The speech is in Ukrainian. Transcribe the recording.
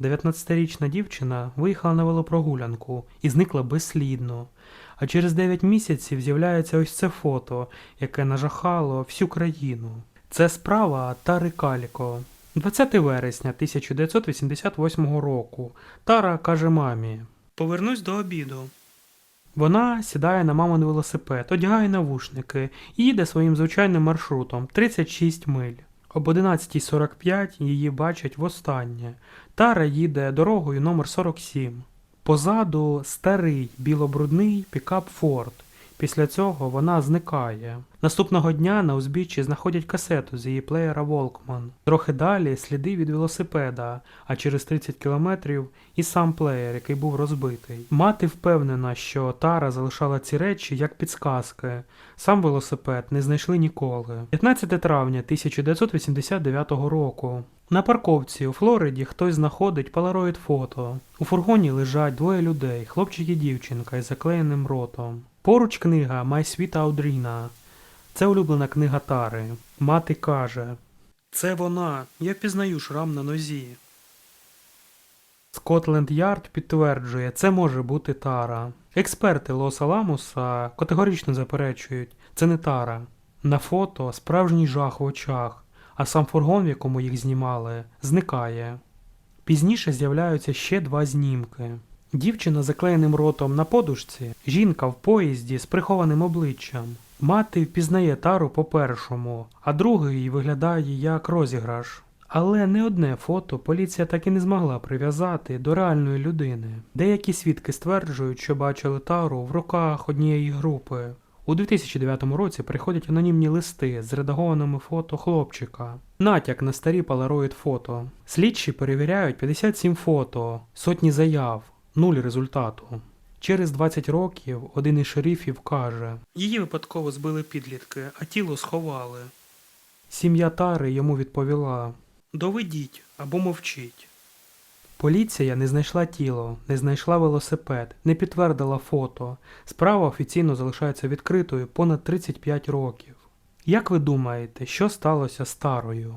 19-річна дівчина виїхала на велопрогулянку і зникла безслідно. А через 9 місяців з'являється ось це фото, яке нажахало всю країну. Це справа Тари Каліко. 20 вересня 1988 року. Тара каже мамі: Повернусь до обіду. Вона сідає на мамин велосипед, одягає навушники і їде своїм звичайним маршрутом 36 миль. Об 11.45 її бачать востаннє. Тара їде дорогою номер 47. Позаду старий білобрудний пікап Форд. Після цього вона зникає. Наступного дня на узбіччі знаходять касету з її плеєра Волкман. Трохи далі сліди від велосипеда, а через 30 кілометрів і сам плеєр, який був розбитий. Мати впевнена, що Тара залишала ці речі як підсказки. Сам велосипед не знайшли ніколи. 15 травня 1989 року. На парковці у Флориді хтось знаходить полароїд фото. У фургоні лежать двоє людей, хлопчик і дівчинка із заклеєним ротом. Поруч книга Sweet Audrina. Це улюблена книга Тари. Мати каже: Це вона. Я впізнаю шрам на нозі. Скотленд Ярд підтверджує, це може бути Тара. Експерти Лос-Аламоса категорично заперечують, це не Тара. На фото справжній жах в очах, а сам фургон, в якому їх знімали, зникає. Пізніше з'являються ще два знімки. Дівчина заклеєним ротом на подушці, жінка в поїзді з прихованим обличчям. Мати впізнає тару по першому, а другий виглядає як розіграш. Але не одне фото поліція так і не змогла прив'язати до реальної людини. Деякі свідки стверджують, що бачили тару в руках однієї групи. У 2009 році приходять анонімні листи з редагованими фото хлопчика. Натяк на старі полароїд фото. Слідчі перевіряють 57 фото, сотні заяв, нуль результату. Через 20 років один із шерифів каже: Її випадково збили підлітки, а тіло сховали. Сім'я Тари йому відповіла: Доведіть або мовчіть. Поліція не знайшла тіло, не знайшла велосипед, не підтвердила фото. Справа офіційно залишається відкритою понад 35 років. Як ви думаєте, що сталося з Тарою?